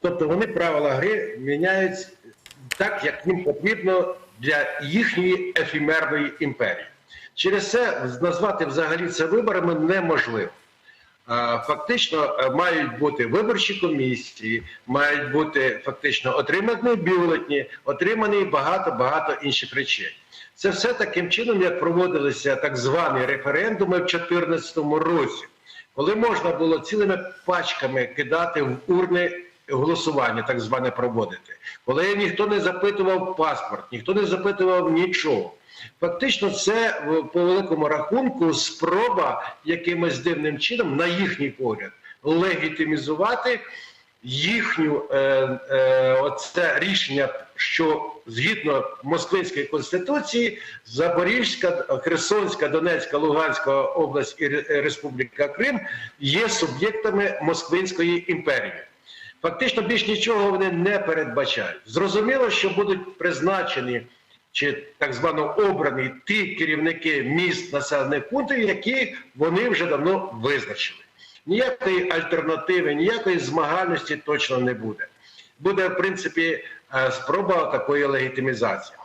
Тобто вони правила гри міняють так, як їм потрібно для їхньої ефемерної імперії. Через це назвати взагалі це виборами неможливо. Фактично е, мають бути виборчі комісії, мають бути фактично отримані бюлетні, отримані багато багато інших речей. Це все таким чином, як проводилися так звані референдуми в 2014 році, коли можна було цілими пачками кидати в урни голосування, так зване проводити, коли ніхто не запитував паспорт, ніхто не запитував нічого. Фактично, це по великому рахунку спроба якимось дивним чином, на їхній погляд, легітимізувати їхню е, е, оце рішення, що згідно Москвинської конституції, Запорізька, Херсонська, Донецька, Луганська область і Республіка Крим є суб'єктами Москвинської імперії. Фактично більш нічого вони не передбачають. Зрозуміло, що будуть призначені чи так звано обрані ті керівники міст населених пунктів, які вони вже давно визначили. Ніякої альтернативи, ніякої змагальності точно не буде. Буде, в принципі, е, спроба такої легітимізації.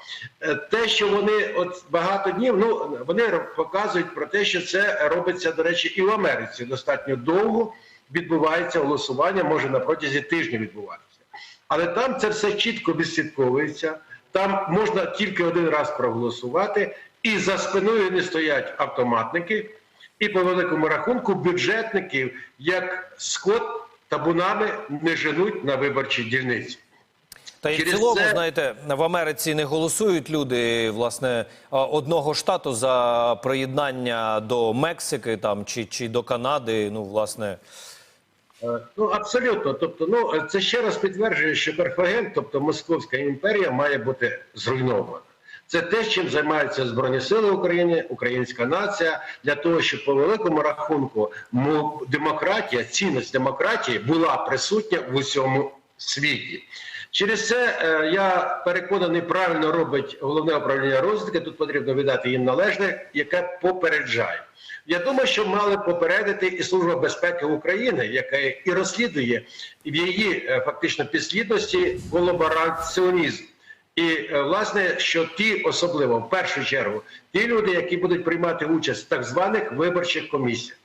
Е, Те, що вони от багато днів, ну вони показують про те, що це робиться, до речі, і в Америці достатньо довго відбувається голосування, може на протязі тижня відбуватися. Але там це все чітко відслідковується. Там можна тільки один раз проголосувати, і за спиною не стоять автоматники, і по великому рахунку бюджетників, як скот табунами не женуть на виборчі дільниці. Та й в цілому, це- знаєте, в Америці не голосують люди власне одного штату за приєднання до Мексики там чи, чи до Канади. Ну, власне, Ну абсолютно. Тобто, ну е, це ще раз підтверджує, що Карфаген, тобто Московська імперія, має бути зруйнована. Це те, чим займаються Збройні Сили України, українська нація, для того, щоб по великому рахунку мо- демократія, цінність демократії була присутня в усьому світі. Через це е, я переконаний, правильно робить головне управління розвідки. Тут потрібно віддати їм належне, яке попереджає. Я думаю, що мали попередити і Служба безпеки України, яка і розслідує в її е, фактично підслідності колабораціонізм. І е, власне, що ті, особливо в першу чергу, ті люди, які будуть приймати участь в так званих виборчих комісіях,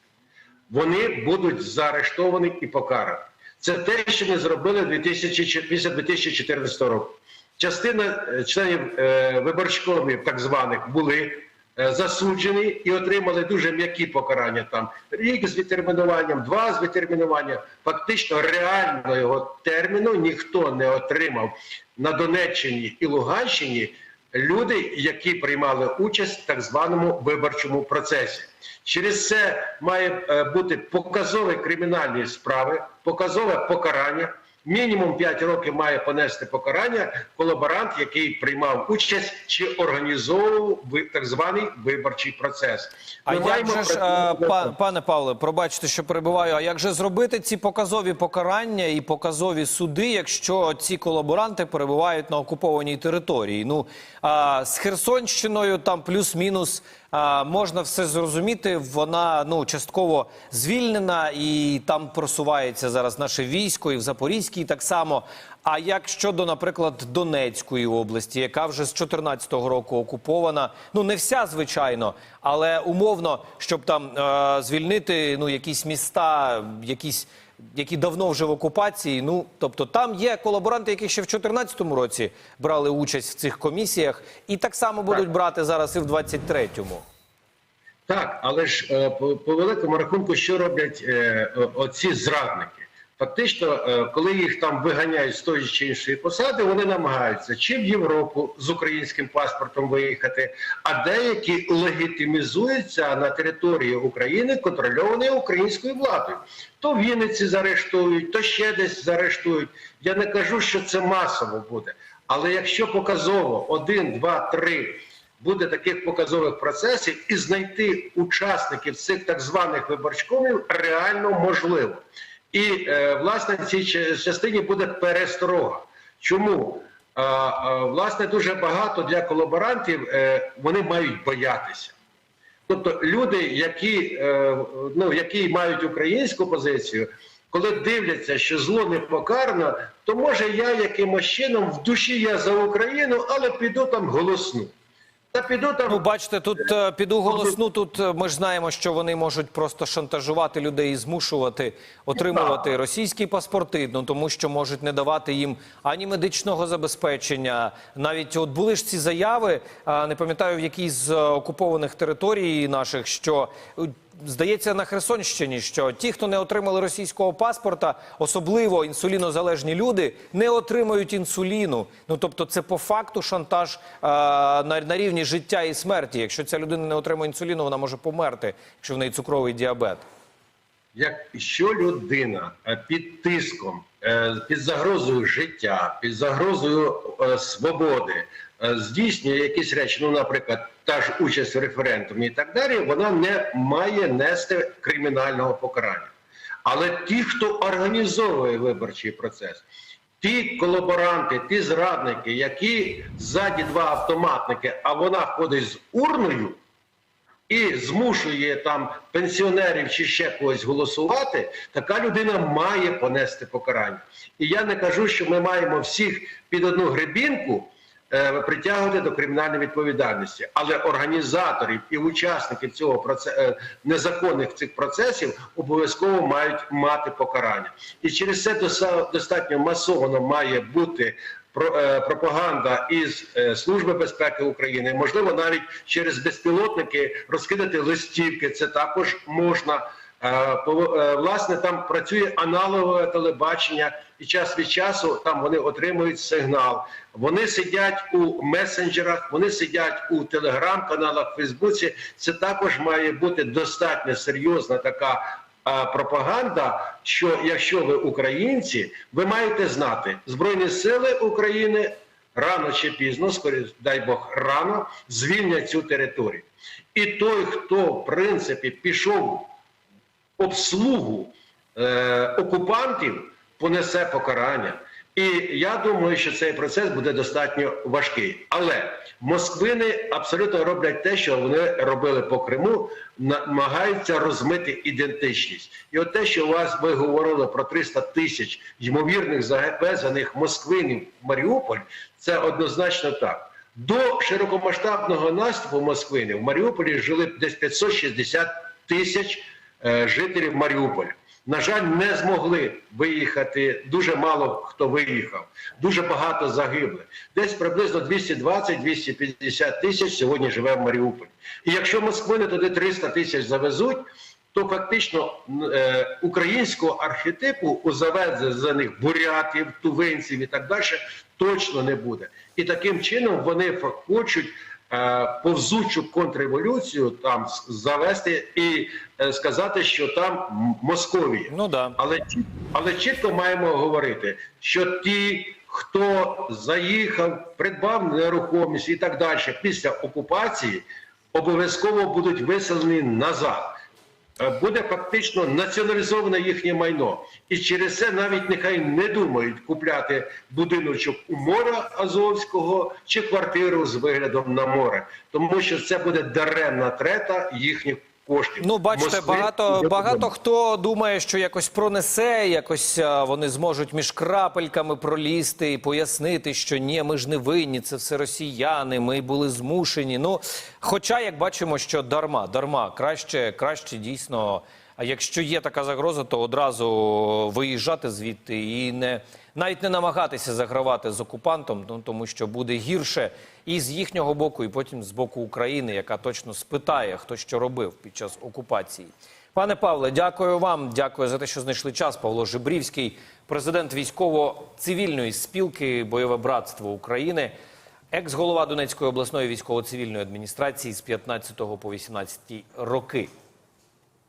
вони будуть заарештовані і покарані. Це те, що ми зробили 2000 після 2014 року. Частина е, членів е, виборчкомів, так званих, були е, засуджені і отримали дуже м'які покарання. Там рік з відтермінуванням, два з відтермінуванням. Фактично реального його терміну ніхто не отримав на Донеччині і Луганщині. Люди, які приймали участь в так званому виборчому процесі, через це має е, бути показові кримінальні справи, показове покарання. Мінімум 5 років має понести покарання колаборант, який приймав участь чи організовував так званий виборчий процес. а Ми як же ж, працювати- е, па- пане Павле, пробачте, що перебиваю. А як же зробити ці показові покарання і показові суди, якщо ці колаборанти перебувають на окупованій території? Ну а, з Херсонщиною там плюс-мінус. А, можна все зрозуміти, вона ну частково звільнена і там просувається зараз наше військо, і в Запорізькій так само. А як щодо, наприклад, Донецької області, яка вже з 2014 року окупована, ну не вся, звичайно, але умовно, щоб там е, звільнити ну якісь міста, якісь. Які давно вже в окупації, ну тобто там є колаборанти, які ще в 2014 році брали участь в цих комісіях, і так само будуть брати зараз і в 23-му. Так, але ж е, по, по великому рахунку, що роблять е, оці зрадники? Фактично, е, коли їх там виганяють з тої чи іншої посади, вони намагаються чи в Європу з українським паспортом виїхати, а деякі легітимізуються на території України, контрольованої українською владою. То Вінниці заарештують, то ще десь заарештують. Я не кажу, що це масово буде. Але якщо показово один, два, три буде таких показових процесів, і знайти учасників цих так званих виборчкомів реально можливо. І е, власне в цій частині буде пересторога. Чому? Власне, дуже багато для колаборантів е, вони мають боятися. Тобто люди, які, е, ну, які мають українську позицію, коли дивляться, що зло не покарано, то може я якимось чином в душі я за Україну, але піду там голосну. Та піду там. Ну, бачите, тут е, піду голосну. Тут е, ми ж знаємо, що вони можуть просто шантажувати людей і змушувати отримувати російські паспорти. Ну тому що можуть не давати їм ані медичного забезпечення. Навіть от були ж ці заяви. Не пам'ятаю в якій з е, окупованих територій наших, що здається на Херсонщині, що ті, хто не отримали російського паспорта, особливо інсулінозалежні люди, не отримають інсуліну. Ну тобто, це по факту шантаж а, на, на рівні життя і смерті. Якщо ця людина не отримує інсуліну, вона може померти, якщо в неї цукровий діабет. Якщо людина е, під тиском, е, під загрозою життя, під загрозою е, свободи е, здійснює якісь речі, ну, наприклад, та ж участь в референдумі і так далі, вона не має нести кримінального покарання. Але ті, хто організовує виборчий процес, ті колаборанти, ті зрадники, які ззаді два автоматники, а вона ходить з урною і змушує там пенсіонерів чи ще когось голосувати, така людина має понести покарання. І я не кажу, що ми маємо всіх під одну гребінку е, притягувати до кримінальної відповідальності, але організаторів і учасників цього проце... е, незаконних цих процесів обов'язково мають мати покарання. І через це достатньо масово має бути е, пропаганда із е, Служби безпеки України, можливо, навіть через безпілотники розкидати листівки. Це також можна. Е, е, Власне, там працює аналогове телебачення, і час від часу там вони отримують сигнал. Вони сидять у месенджерах, вони сидять у телеграм-каналах, Фейсбуці. Це також має бути достатньо серйозна така пропаганда, що якщо ви українці, ви маєте знати Збройні Сили України рано чи пізно, скоріше, дай Бог, рано звільнять цю територію. І той, хто в принципі пішов обслугу е, окупантів, понесе покарання. І я думаю, що цей процес буде достатньо важкий. Але москвини абсолютно роблять те, що вони робили по Криму, намагаються розмити ідентичність. І от те, що у вас ви говорили про 300 тисяч ймовірних завезених москвинів в Маріуполь, це однозначно так. До широкомасштабного наступу москвини в Маріуполі жили десь 560 тисяч жителів Маріуполя. На жаль, не змогли виїхати. Дуже мало хто виїхав, дуже багато загиблих. Десь приблизно 220-250 тисяч сьогодні живе в Маріуполі. І якщо москвини туди 300 тисяч завезуть, то фактично е, українського архетипу у завезених бурятів, тувинців і так далі точно не буде. І таким чином вони хочуть е, повзучу контрреволюцію там завести і е, сказати, що там Московія. Ну да. Але, але чітко маємо говорити, що ті, хто заїхав, придбав нерухомість і так далі після окупації, обов'язково будуть виселені назад. Е, Буде фактично націоналізоване їхнє майно, і через це навіть нехай не думають купляти будиночок у моря Азовського чи квартиру з виглядом на море, тому що це буде даремна трета їхніх коштів. Ну, бачите, Москви багато багато хто думає, що якось пронесе, якось вони зможуть між крапельками пролізти і пояснити, що ні, ми ж не винні, це все росіяни, ми були змушені. Ну, хоча, як бачимо, що дарма, дарма, краще, краще дійсно. А якщо є така загроза, то одразу виїжджати звідти і не навіть не намагатися загравати з окупантом, ну тому що буде гірше і з їхнього боку, і потім з боку України, яка точно спитає, хто що робив під час окупації. Пане Павле, дякую вам. Дякую за те, що знайшли час. Павло Жибрівський, президент військово-цивільної спілки Бойове братство України, екс-голова Донецької обласної військово-цивільної адміністрації з 15 по 18 роки.